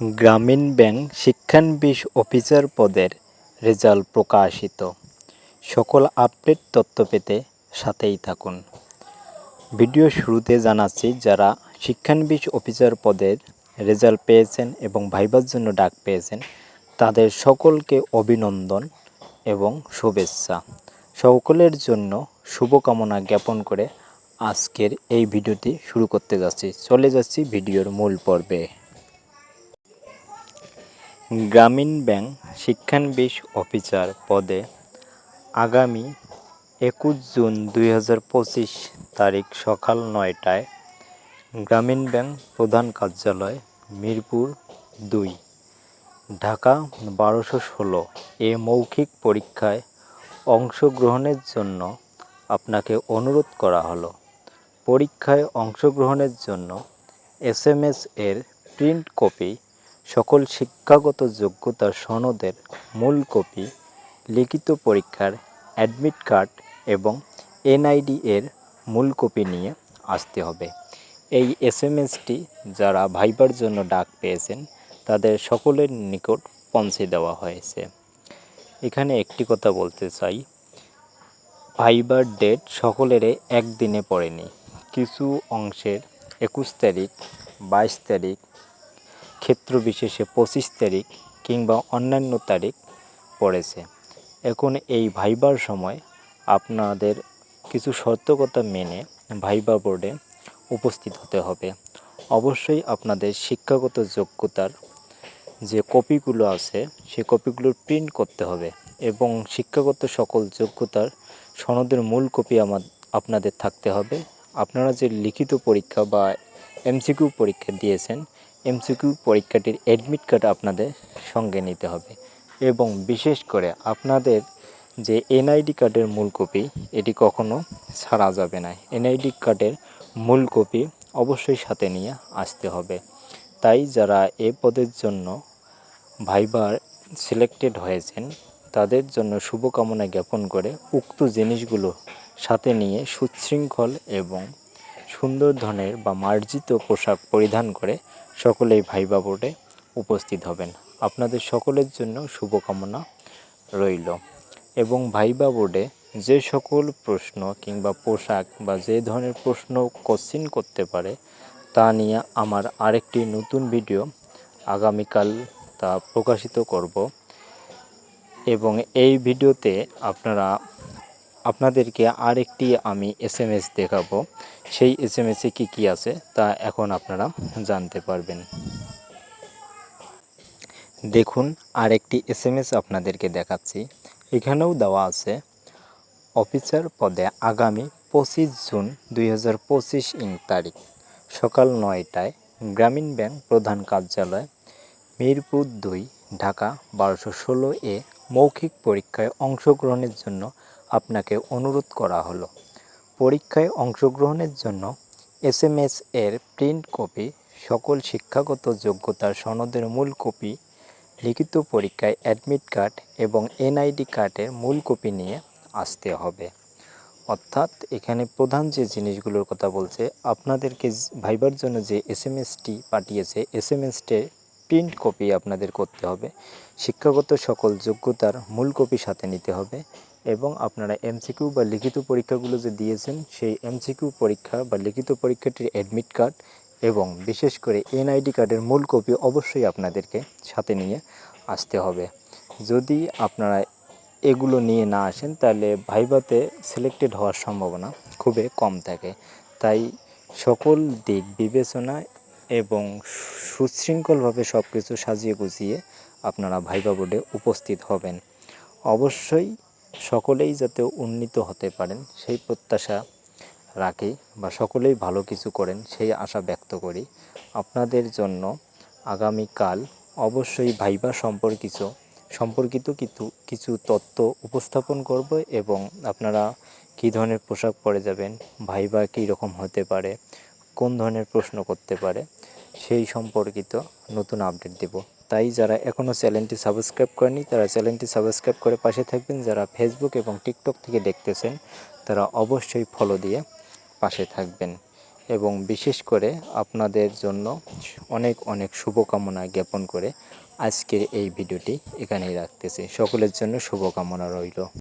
গ্রামীণ ব্যাংক শিক্ষানবিশ অফিসার পদের রেজাল্ট প্রকাশিত। সকল আপডেট তথ্য পেতে সাথেই থাকুন। ভিডিও শুরুতে জানাচ্ছি, যারা শিক্ষানবিশ অফিসার পদের রেজাল্ট পেয়েছেন এবং ভাইবার জন্য ডাক পেয়েছেন, তাদের সকলকে অভিনন্দন এবং শুভেচ্ছা। সকলের জন্য শুভকামনা জ্ঞাপন করে আজকের এই ভিডিওটি শুরু করতে যাচ্ছি। চলে যাচ্ছি ভিডিওর মূল পর্বে। গ্রামীণ ব্যাংক শিক্ষানবিশ অফিসার পদে আগামী একুশ জুন দুই হাজার পঁচিশ তারিখ সকাল নয়টায় গ্রামীণ ব্যাংক প্রধান কার্যালয় মিরপুর দুই, ঢাকা বারোশো ষোলো। এ মৌখিক পরীক্ষায় অংশগ্রহণের জন্য আপনাকে অনুরোধ করা হলো। পরীক্ষায় অংশগ্রহণের জন্য এস এম এস এর প্রিন্ট কপি সকল শিক্ষাগত যোগ্যতার সনদের মূল কপি, লিখিত পরীক্ষার অ্যাডমিট কার্ড এবং এনআইডি এর মূল কপি নিয়ে আসতে হবে। এই এস এম এসটি যারা ভাইবার জন্য ডাক পেয়েছেন, তাদের সকলের নিকট পৌঁছে দেওয়া হয়েছে। এখানে একটি কথা বলতে চাই। ভাইবার ডেট সকলেরই একদিনে পড়েনি। কিছু অংশের একুশ তারিখ, বাইশ তারিখ ক্ষেত্র বিশেষে পঁচিশ তারিখ কিংবা অন্যান্য তারিখ পড়েছে। এখন এই ভাইবার সময় আপনাদের কিছু সতর্কতা মেনে ভাইবা বোর্ডে উপস্থিত হতে হবে। অবশ্যই আপনাদের শিক্ষাগত যোগ্যতার যে কপিগুলো আছে, সে কপিগুলোর প্রিন্ট করতে হবে এবং শিক্ষাগত সকল যোগ্যতার সনদের মূল কপি আমার আপনাদের থাকতে হবে। আপনারা যে লিখিত পরীক্ষা বা এমসিকিউ পরীক্ষা দিয়েছেন এমসিকিউ পরীক্ষাটির অ্যাডমিট কার্ড আপনাদের সঙ্গে নিতে হবে এবং বিশেষ করে আপনাদের যে এনআইডি কার্ডের মূল কপি এটি কখনো ছাড়া যাবে না। এনআইডি কার্ডের মূল কপি অবশ্যই সাথে নিয়ে আসতে হবে। তাই যারা এ পদের জন্য ভাইবার সিলেক্টেড হয়েছেন, তাদের জন্য শুভকামনা জ্ঞাপন করে উক্ত জিনিসগুলো সাথে নিয়ে সুশৃঙ্খল এবং সুন্দর ধরনের বা মার্জিত পোশাক পরিধান করে সকলেই ভাইবা বোর্ডে উপস্থিত হবেন। আপনাদের সকলের জন্য শুভকামনা রইল। এবং ভাইবা বোর্ডে যে সকল প্রশ্ন কিংবা পোশাক বা যে ধরনের প্রশ্ন কোশ্চিন করতে পারে, তা নিয়ে আমার আরেকটি নতুন ভিডিও আগামীকাল তা প্রকাশিত করব। এবং এই ভিডিওতে আপনারা আপনাদেরকে আরেকটি আমি এস এম এস দেখাবো। সেই এস এম এসে কী কী আছে তা এখন আপনারা জানতে পারবেন। দেখুন, আরেকটি এস এম এস আপনাদেরকে দেখাচ্ছি। এখানেও দেওয়া আছে, অফিসার পদে আগামী পঁচিশ জুন দুই হাজার পঁচিশ ইং তারিখ, সকাল নয়টায় গ্রামীণ ব্যাংক প্রধান কার্যালয়, মিরপুর দুই, ঢাকা বারোশো ষোলো এ মৌখিক পরীক্ষায় অংশগ্রহণের জন্য আপনাকে অনুরোধ করা হলো। পরীক্ষায় অংশগ্রহণের জন্য এস এম এস এর প্রিন্ট কপি, সকল শিক্ষাগত যোগ্যতার সনদের মূল কপি, লিখিত পরীক্ষায় অ্যাডমিট কার্ড এবং এনআইডি কার্ডের মূল কপি নিয়ে আসতে হবে। অর্থাৎ এখানে প্রধান যে জিনিসগুলোর কথা বলছে, আপনাদেরকে ভাইবার জন্য যে এস এম এসটি পাঠিয়েছে এস এম এসটির প্রিন্ট কপি আপনাদের করতে হবে। শিক্ষাগত সকল যোগ্যতার মূল কপি সাথে নিতে হবে এবং আপনারা এমসিকিউ বা লিখিত পরীক্ষাগুলো যে দিয়েছেন, সেই এমসিকিউ পরীক্ষা বা লিখিত পরীক্ষাটির অ্যাডমিট কার্ড এবং বিশেষ করে এনআইডি কার্ডের মূল কপি অবশ্যই আপনাদেরকে সাথে নিয়ে আসতে হবে। যদি আপনারা এগুলো নিয়ে না আসেন, তাহলে ভাইভাতে সিলেক্টেড হওয়ার সম্ভাবনা খুবই কম থাকে। তাই সকল দিক বিবেচনা এবং সুশৃঙ্খলভাবে সব কিছু সাজিয়ে গুছিয়ে আপনারা ভাইবা বোর্ডে উপস্থিত হবেন। অবশ্যই সকলেই যাতে উন্নীত হতে পারেন, সেই প্রত্যাশা রাখি বা সকলেই ভালো কিছু করেন, সেই আশা ব্যক্ত করি। আপনাদের জন্য আগামীকাল অবশ্যই ভাইবা সম্পর্কিত সম্পর্কিত কিছু কিছু তত্ত্ব উপস্থাপন করব এবং আপনারা কী ধরনের পোশাক পরে যাবেন, ভাইবা কী রকম হতে পারে, কোন ধরনের প্রশ্ন করতে পারে, সেই সম্পর্কিত নতুন আপডেট দেব। তাই যারা এখনও চ্যানেলটি সাবস্ক্রাইব করেনি তারা চ্যানেলটি সাবস্ক্রাইব করে পাশে থাকবেন। যারা ফেসবুক এবং টিকটক থেকে দেখতেছেন, তারা অবশ্যই ফলো দিয়ে পাশে থাকবেন। এবং বিশেষ করে আপনাদের জন্য অনেক অনেক শুভকামনা জ্ঞাপন করে আজকের এই ভিডিওটি এখানেই রাখতেছি। সকলের জন্য শুভকামনা রইল।